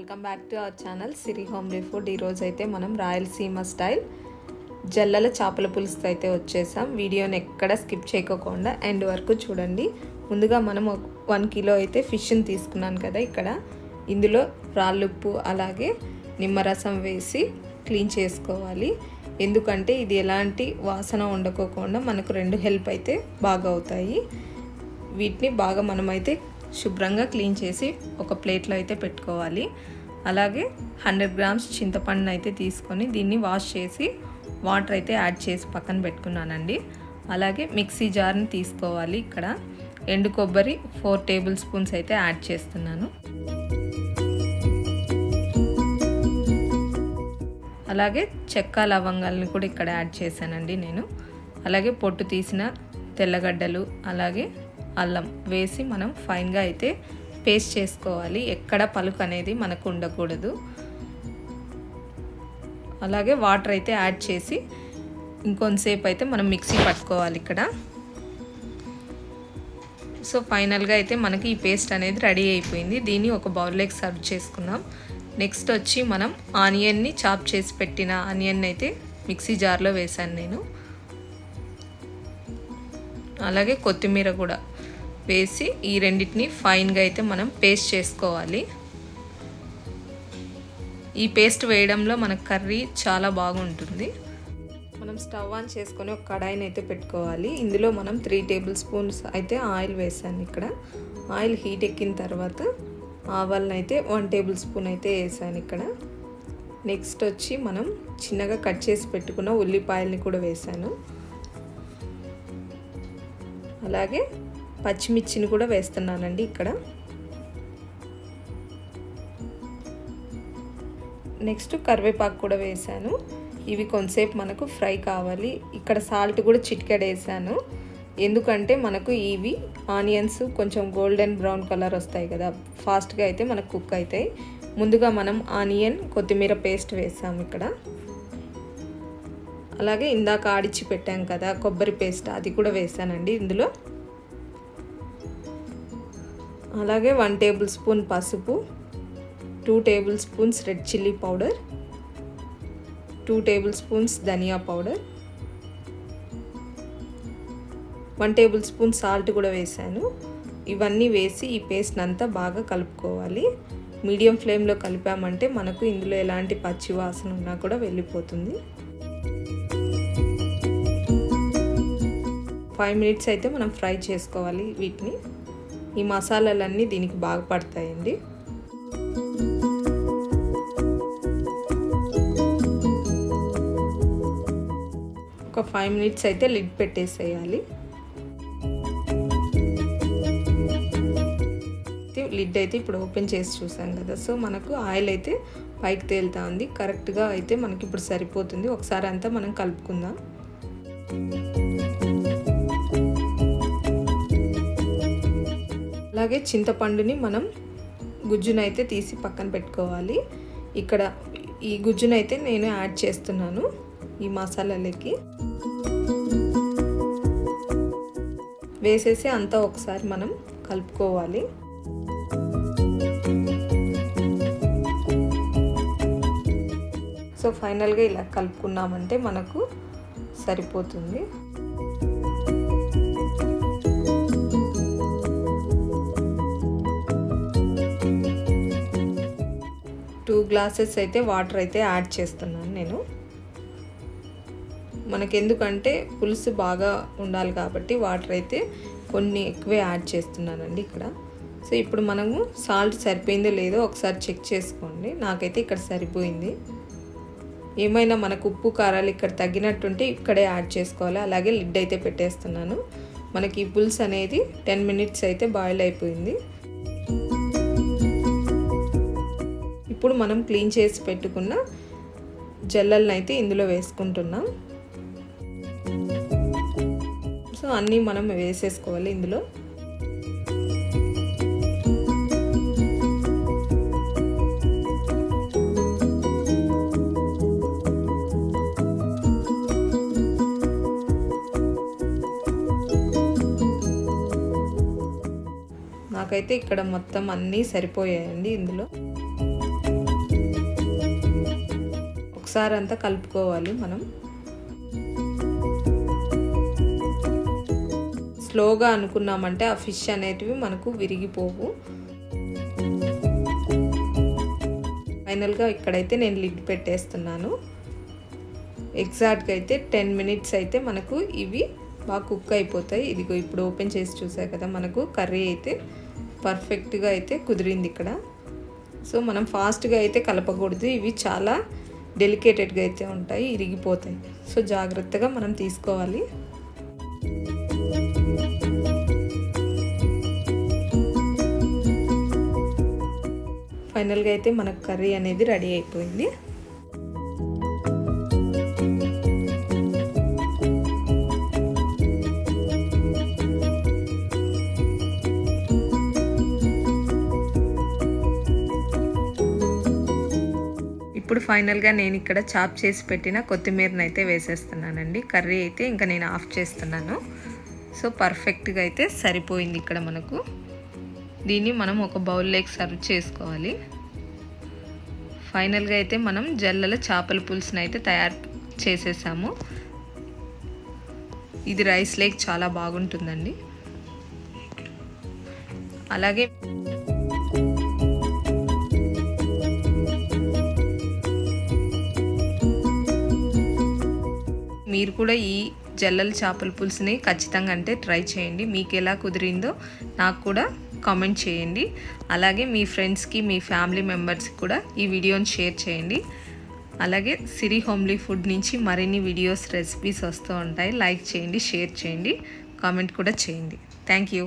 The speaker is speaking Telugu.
Welcome back to our channel Siri home రిఫుడ్ ఈరోజు అయితే మనం రాయలసీమ స్టైల్ జల్లల చేపల పులుసుతో అయితే వచ్చేసాం. వీడియోని ఎక్కడ స్కిప్ చేయకోకుండా ఎండ్ వరకు చూడండి. ముందుగా మనం వన్ కిలో అయితే ఫిష్ని తీసుకున్నాను కదా ఇక్కడ. ఇందులో రాళ్ళుప్పు అలాగే నిమ్మరసం వేసి క్లీన్ చేసుకోవాలి. ఎందుకంటే ఇది ఎలాంటి వాసన ఉండకోకుండా మనకు రెండు హెల్ప్ అయితే బాగా అవుతాయి. వీటిని బాగా మనమైతే శుభ్రంగా క్లీన్ చేసి ఒక ప్లేట్లో అయితే పెట్టుకోవాలి. అలాగే హండ్రెడ్ గ్రామ్స్ చింతపండును అయితే తీసుకొని దీన్ని వాష్ చేసి వాటర్ అయితే యాడ్ చేసి పక్కన పెట్టుకున్నానండి. అలాగే మిక్సీ జార్ని తీసుకోవాలి ఇక్కడ. ఎండు కొబ్బరి ఫోర్ టేబుల్ స్పూన్స్ అయితే యాడ్ చేస్తున్నాను. అలాగే చెక్క లవంగాలను కూడా ఇక్కడ యాడ్ చేశానండి నేను. అలాగే పొట్టు తీసిన తెల్లగడ్డలు అలాగే అల్లం వేసి మనం ఫైన్గా అయితే పేస్ట్ చేసుకోవాలి. ఎక్కడ పలుకు అనేది మనకు ఉండకూడదు. అలాగే వాటర్ అయితే యాడ్ చేసి ఇంకొంతసేపు అయితే మనం మిక్సీ పట్టుకోవాలి ఇక్కడ. సో ఫైనల్గా అయితే మనకి ఈ పేస్ట్ అనేది రెడీ అయిపోయింది. దీన్ని ఒక బౌల్లోకి సర్వ్ చేసుకున్నాం. నెక్స్ట్ వచ్చి మనం ఆనియన్ని చాప్ చేసి పెట్టిన ఆనియన్ అయితే మిక్సీ జార్లో వేశాను నేను. అలాగే కొత్తిమీర కూడా వేసి ఈ రెండింటిని ఫైన్గా అయితే మనం పేస్ట్ చేసుకోవాలి. ఈ పేస్ట్ వేయడంలో మన కర్రీ చాలా బాగుంటుంది. మనం స్టవ్ ఆన్ చేసుకొని ఒక కడాయిని అయితే పెట్టుకోవాలి. ఇందులో మనం త్రీ టేబుల్ స్పూన్స్ అయితే ఆయిల్ వేసాను ఇక్కడ. ఆయిల్ హీట్ ఎక్కిన తర్వాత ఆవాలను అయితే వన్ టేబుల్ స్పూన్ అయితే వేసాను ఇక్కడ. నెక్స్ట్ వచ్చి మనం చిన్నగా కట్ చేసి పెట్టుకున్న ఉల్లిపాయల్ని కూడా వేసాను. అలాగే పచ్చిమిర్చిని కూడా వేస్తున్నానండి ఇక్కడ. నెక్స్ట్ కరివేపాకు కూడా వేసాను ఇవి కొంతసేపు మనకు ఫ్రై కావాలి. ఇక్కడ సాల్ట్ కూడా చిటికెడ వేసాను ఎందుకంటే మనకు ఇవి ఆనియన్స్ కొంచెం గోల్డెన్ బ్రౌన్ కలర్ వస్తాయి కదా ఫాస్ట్గా అయితే మనకు కుక్ అవుతాయి. ముందుగా మనం ఆనియన్ కొత్తిమీర పేస్ట్ వేసాం ఇక్కడ. అలాగే ఇందాక ఆడిచ్చి పెట్టాం కదా కొబ్బరి పేస్ట్ అది కూడా వేసానండి ఇందులో. అలాగే వన్ టేబుల్ స్పూన్ పసుపు two tablespoons red chilli powder two tablespoons ధనియా powder one tablespoon salt కూడా వేసాను. ఇవన్నీ వేసి ఈ పేస్ట్ అంతా బాగా కలుపుకోవాలి. మీడియం ఫ్లేమ్లో కలిపామంటే మనకు ఇందులో ఎలాంటి పచ్చి వాసన ఉన్నా కూడా వెళ్ళిపోతుంది. ఫైవ్ మినిట్స్ అయితే మనం ఫ్రై చేసుకోవాలి వీటిని. ఈ మసాలాలన్నీ దీనికి బాగా పడతాయండి. ఒక ఫైవ్ మినిట్స్ అయితే లిడ్ పెట్టేసేయాలి. లిడ్ అయితే ఇప్పుడు ఓపెన్ చేసి చూసాం కదా సో మనకు ఆయిల్ అయితే పైకి తేలుతా ఉంది. కరెక్ట్గా అయితే మనకి ఇప్పుడు సరిపోతుంది. ఒకసారి అంతా మనం కలుపుకుందాం. అలాగే చింతపండుని మనం గుజ్జునైతే తీసి పక్కన పెట్టుకోవాలి. ఇక్కడ ఈ గుజ్జునైతే నేను యాడ్ చేస్తున్నాను ఈ మసాలాలకి. వేసేసి అంతా ఒకసారి మనం కలుపుకోవాలి. సో ఫైనల్గా ఇలా కలుపుకున్నామంటే మనకు సరిపోతుంది. గ్లాసెస్ అయితే వాటర్ అయితే యాడ్ చేస్తున్నాను నేను. మనకెందుకంటే పులుసు బాగా ఉండాలి కాబట్టి వాటర్ అయితే కొన్ని ఎక్కువే యాడ్ చేస్తున్నానండి ఇక్కడ. సో ఇప్పుడు మనము సాల్ట్ సరిపోయిందో లేదో ఒకసారి చెక్ చేసుకోండి. నాకైతే ఇక్కడ సరిపోయింది. ఏమైనా మనకు ఉప్పు కారాలు ఇక్కడ తగ్గినట్టుంటే ఇక్కడే యాడ్ చేసుకోవాలి. అలాగే లిడ్ అయితే పెట్టేస్తున్నాను. మనకి ఈ పులుసు అనేది టెన్ మినిట్స్ అయితే బాయిల్ అయిపోయింది. ఇప్పుడు మనం క్లీన్ చేసి పెట్టుకున్న జల్లలను అయితే ఇందులో వేసుకుంటున్నాం. సో అన్నీ మనం వేసేసుకోవాలి ఇందులో. నాకైతే ఇక్కడ మొత్తం అన్నీ సరిపోయాయండి ఇందులో. ఒకసారి అంతా కలుపుకోవాలి మనం. స్లోగా అనుకున్నామంటే ఆ ఫిష్ అనేటివి మనకు విరిగిపోవు. ఫైనల్గా ఇక్కడైతే నేను లిడ్ పెట్టేస్తున్నాను. ఎగ్జాక్ట్గా అయితే టెన్ మినిట్స్ అయితే మనకు ఇవి బాగా కుక్ అయిపోతాయి. ఇదిగో ఇప్పుడు ఓపెన్ చేసి చూసా కదా మనకు కర్రీ అయితే పర్ఫెక్ట్గా అయితే కుదిరింది ఇక్కడ. సో మనం ఫాస్ట్గా అయితే కలపకూడదు. ఇవి చాలా డెలికేటెడ్గా అయితే ఉంటాయి ఇరిగిపోతాయి. సో జాగ్రత్తగా మనం తీసుకోవాలి. ఫైనల్గా అయితే మనకు కర్రీ అనేది రెడీ అయిపోయింది. ఇప్పుడు ఫైనల్గా నేను ఇక్కడ చాప్ చేసి పెట్టిన కొత్తిమీరని అయితే వేసేస్తున్నానండి. కర్రీ అయితే ఇంకా నేను ఆఫ్ చేస్తున్నాను. సో పర్ఫెక్ట్గా అయితే సరిపోయింది ఇక్కడ మనకు. దీన్ని మనం ఒక బౌల్లోకి సర్వ్ చేసుకోవాలి. ఫైనల్గా అయితే మనం జల్లల చేపల పులుసుని అయితే తయారు చేసేసాము. ఇది రైస్ లేక్ చాలా బాగుంటుందండి. అలాగే మీరు కూడా ఈ జల్లల చేపల పులుసుని ఖచ్చితంగా అంటే ట్రై చేయండి. మీకు ఎలా కుదిరిందో నాకు కూడా కామెంట్ చేయండి. అలాగే మీ ఫ్రెండ్స్కి మీ ఫ్యామిలీ మెంబర్స్కి కూడా ఈ వీడియోని షేర్ చేయండి. అలాగే సిరి హోమ్లీ ఫుడ్ నుంచి మరిన్ని వీడియోస్ రెసిపీస్ వస్తూ ఉంటాయి. లైక్ చేయండి షేర్ చేయండి కామెంట్ కూడా చేయండి. Thank you.